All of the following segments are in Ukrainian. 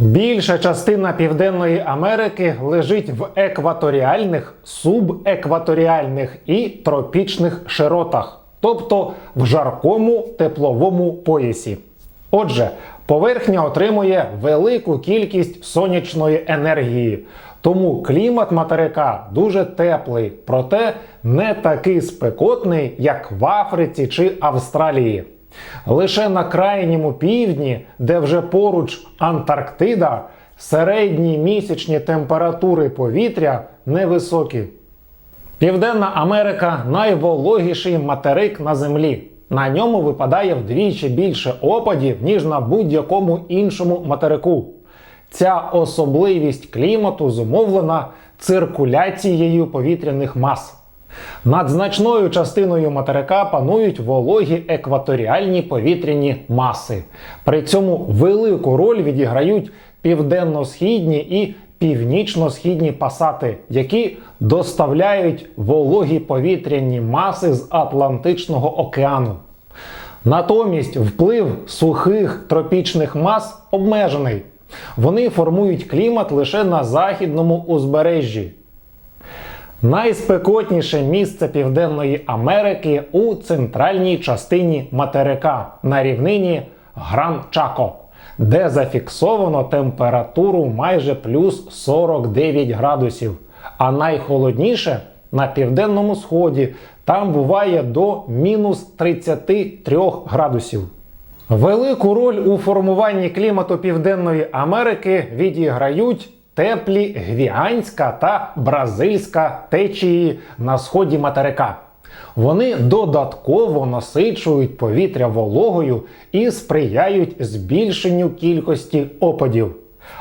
Більша частина Південної Америки лежить в екваторіальних, субекваторіальних і тропічних широтах, тобто в жаркому тепловому поясі. Отже, поверхня отримує велику кількість сонячної енергії, тому клімат материка дуже теплий, проте не такий спекотний, як в Африці чи Австралії. Лише на крайньому півдні, де вже поруч Антарктида, середні місячні температури повітря невисокі. Південна Америка найвологіший материк на землі. На ньому випадає вдвічі більше опадів, ніж на будь-якому іншому материку. Ця особливість клімату зумовлена циркуляцією повітряних мас. Над значною частиною материка панують вологі екваторіальні повітряні маси. При цьому велику роль відіграють південно-східні і північно-східні пасати, які доставляють вологі повітряні маси з Атлантичного океану. Натомість вплив сухих тропічних мас обмежений. Вони формують клімат лише на західному узбережжі. Найспекотніше місце Південної Америки у центральній частині материка на рівнині Гран Чако, де зафіксовано температуру майже плюс 49 градусів. А найхолодніше на південному сході там буває до мінус 33 градусів. Велику роль у формуванні клімату Південної Америки відіграють теплі гвіанська та бразильська течії на сході материка. Вони додатково насичують повітря вологою і сприяють збільшенню кількості опадів.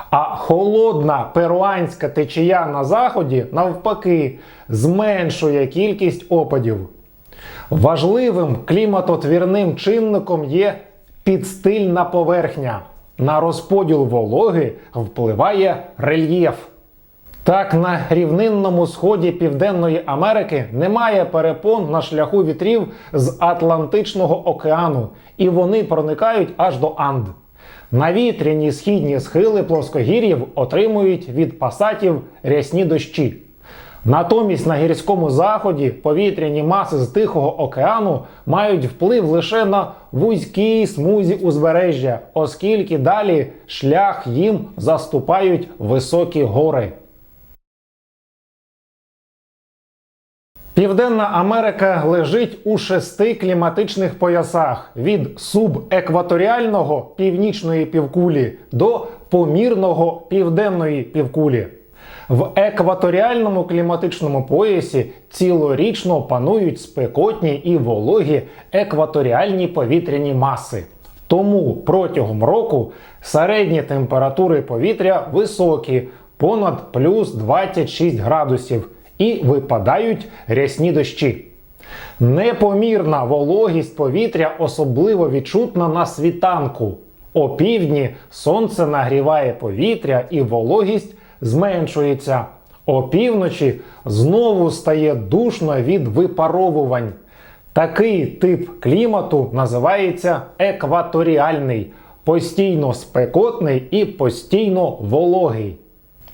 А холодна перуанська течія на заході, навпаки, зменшує кількість опадів. Важливим кліматотвірним чинником є підстильна поверхня. На розподіл вологи впливає рельєф. Так, на рівнинному сході Південної Америки немає перепон на шляху вітрів з Атлантичного океану, і вони проникають аж до Анд. Навітряні східні схили плоскогір'їв отримують від пасатів рясні дощі. Натомість на гірському заході повітряні маси з Тихого океану мають вплив лише на вузькій смузі узбережжя, оскільки далі шлях їм заступають високі гори. Південна Америка лежить у шести кліматичних поясах від субекваторіального північної півкулі до помірного південної півкулі. В екваторіальному кліматичному поясі цілорічно панують спекотні і вологі екваторіальні повітряні маси. Тому протягом року середні температури повітря високі, понад плюс 26 градусів, і випадають рясні дощі. Непомірна вологість повітря особливо відчутна на світанку. Опівдні сонце нагріває повітря і вологість зменшується. Опівночі знову стає душно від випаровувань. Такий тип клімату називається екваторіальний, постійно спекотний і постійно вологий.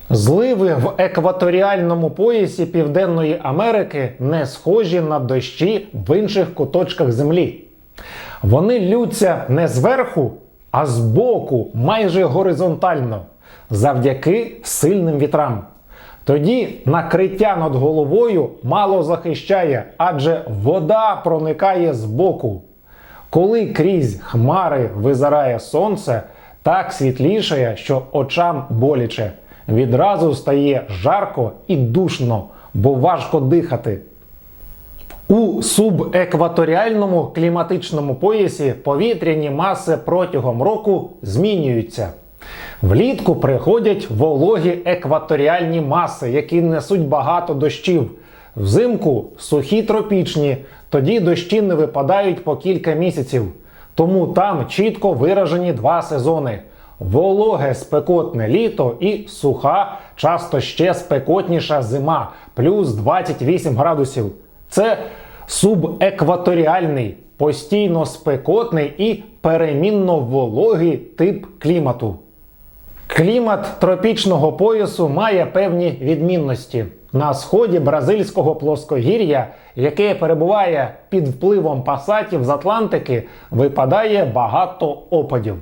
Зливи в екваторіальному поясі Південної Америки не схожі на дощі в інших куточках землі. Вони лються не зверху, а збоку, майже горизонтально, завдяки сильним вітрам. Тоді накриття над головою мало захищає, адже вода проникає збоку. Коли крізь хмари визирає сонце, так світлішає, що очам боляче. Відразу стає жарко і душно, бо важко дихати. У субекваторіальному кліматичному поясі повітряні маси протягом року змінюються. Влітку приходять вологі екваторіальні маси, які несуть багато дощів. Взимку сухі тропічні, тоді дощі не випадають по кілька місяців. Тому там чітко виражені два сезони: вологе спекотне літо і суха, часто ще спекотніша зима, плюс 28 градусів. Це субекваторіальний, постійно спекотний і перемінно вологий тип клімату. Клімат тропічного поясу має певні відмінності. На сході бразильського плоскогір'я, яке перебуває під впливом пасатів з Атлантики, випадає багато опадів.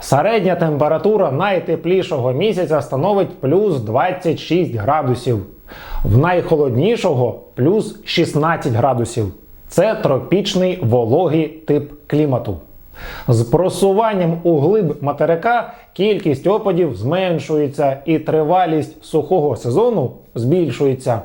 Середня температура найтеплішого місяця становить плюс 26 градусів, в найхолоднішого плюс 16 градусів. Це тропічний вологий тип клімату. З просуванням у глиб материка кількість опадів зменшується і тривалість сухого сезону збільшується.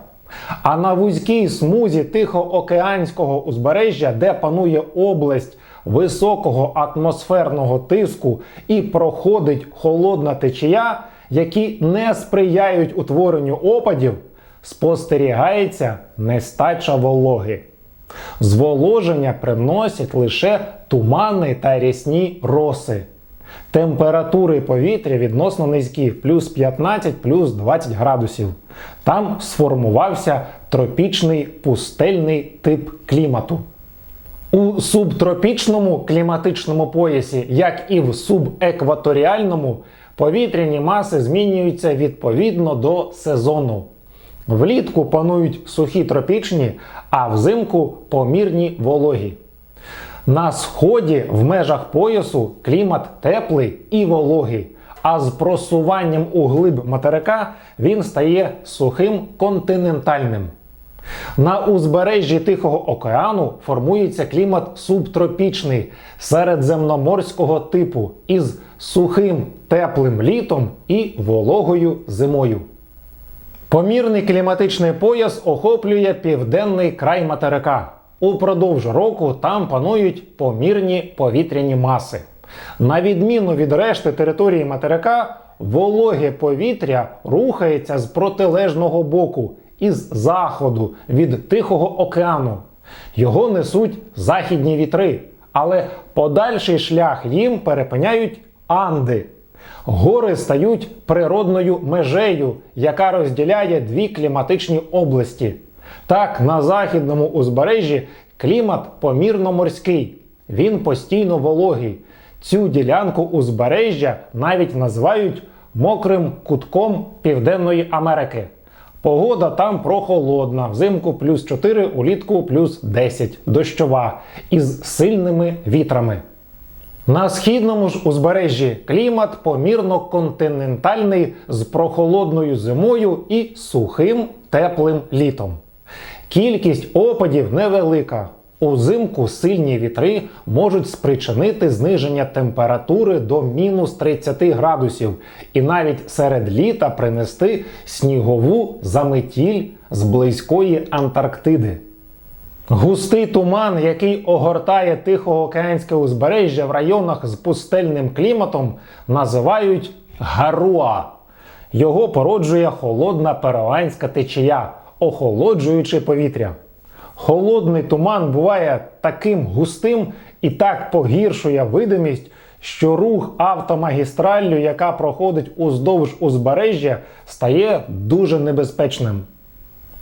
А на вузькій смузі Тихоокеанського узбережжя, де панує область високого атмосферного тиску і проходить холодна течія, які не сприяють утворенню опадів, спостерігається нестача вологи. Зволоження приносять лише тумани та рясні роси. Температури повітря відносно низькі плюс 15 плюс 20 градусів. Там сформувався тропічний пустельний тип клімату. У субтропічному кліматичному поясі, як і в субекваторіальному, повітряні маси змінюються відповідно до сезону. Влітку панують сухі тропічні, а взимку помірні вологі. На сході в межах поясу клімат теплий і вологий, а з просуванням у глиб материка він стає сухим континентальним. На узбережжі Тихого океану формується клімат субтропічний середземноморського типу із сухим теплим літом і вологою зимою. Помірний кліматичний пояс охоплює південний край материка. Упродовж року там панують помірні повітряні маси. На відміну від решти території материка, вологе повітря рухається з протилежного боку, із заходу від Тихого океану. Його несуть західні вітри, але подальший шлях їм перепиняють Анди. Гори стають природною межею, яка розділяє дві кліматичні області. Так, на західному узбережжі клімат помірно морський, він постійно вологий. Цю ділянку узбережжя навіть називають мокрим кутком Південної Америки. Погода там прохолодна, взимку плюс 4, улітку плюс 10, дощова із сильними вітрами. На східному ж узбережжі клімат помірно континентальний з прохолодною зимою і сухим теплим літом. Кількість опадів невелика. Узимку сильні вітри можуть спричинити зниження температури до мінус 30 градусів і навіть серед літа принести снігову заметіль з близької Антарктиди. Густий туман, який огортає Тихоокеанське узбережжя в районах з пустельним кліматом, називають гаруа. Його породжує холодна перуанська течія, охолоджуючи повітря. Холодний туман буває таким густим і так погіршує видимість, що рух автомагістраллю, яка проходить уздовж узбережжя, стає дуже небезпечним.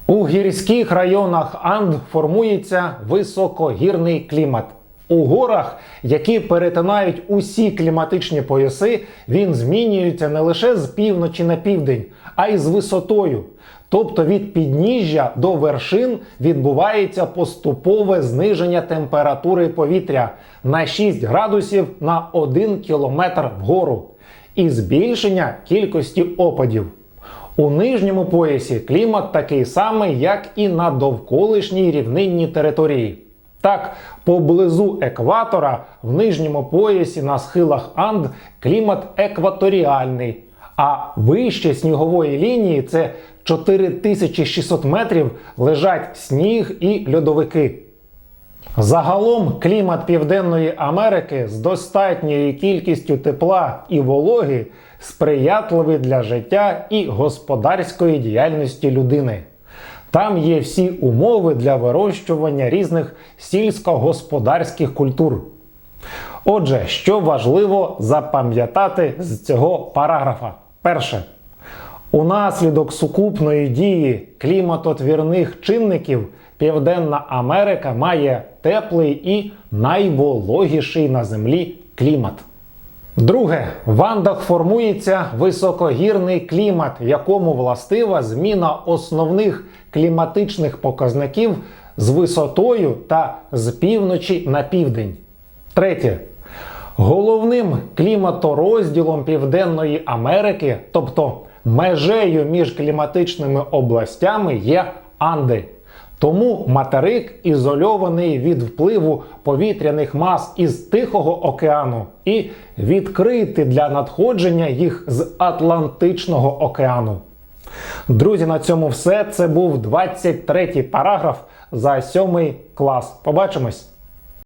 У гірських районах Анд формується високогірний клімат. У горах, які перетинають усі кліматичні пояси, він змінюється не лише з півночі на південь, а й з висотою. Тобто від підніжжя до вершин відбувається поступове зниження температури повітря на 6 градусів на 1 кілометр вгору і збільшення кількості опадів. У нижньому поясі клімат такий самий, як і на довколишній рівнинній території. Так, поблизу екватора в нижньому поясі на схилах Анд клімат екваторіальний, а вище снігової лінії це 4600 метрів лежать сніг і льодовики. Загалом клімат Південної Америки з достатньою кількістю тепла і вологи сприятливий для життя і господарської діяльності людини. Там є всі умови для вирощування різних сільськогосподарських культур. Отже, що важливо запам'ятати з цього параграфа? Перше. Унаслідок сукупної дії кліматотвірних чинників Південна Америка має теплий і найвологіший на землі клімат. Друге, в Андах формується високогірний клімат, якому властива зміна основних кліматичних показників з висотою та з півночі на південь. Третє. Головним кліматорозділом Південної Америки, тобто межею між кліматичними областями, є Анди. Тому материк ізольований від впливу повітряних мас із Тихого океану і відкритий для надходження їх з Атлантичного океану. Друзі, на цьому все. Це був 23-й параграф за 7 клас. Побачимось!